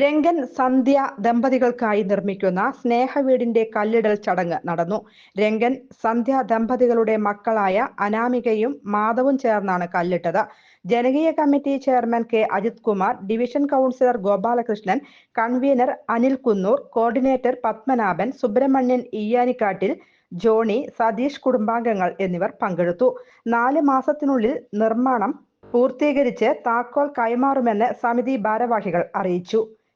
രംഗൻ സന്ധ്യ ദമ്പതികൾക്കായി നിർമ്മിക്കുന്ന സ്നേഹവീടിന്റെ കല്ലിടൽ ചടങ്ങ് നടന്നു. രംഗൻ സന്ധ്യ ദമ്പതികളുടെ മക്കളായ അനാമികയും മാധവും ചേർന്നാണ് കല്ലിട്ടത്. ജനകീയ committee chairman K. Ajith Kumar division councillor Gopalakrishnan convener Anil Kunnur coordinator Padmanabhan Subramanian ഇയ്യാനിക്കാട്ടിൽ Johnny Satheesh കുടുംബാംഗങ്ങൾ എന്നിവർ പങ്കെടുത്തു. നാല് മാസത്തിനുള്ളിൽ നിർമ്മാണം പൂർത്തീകരിച്ച് താക്കോൽ കൈമാറുമെന്ന് സമിതി ഭാരവാഹികൾ അറിയിച്ചു.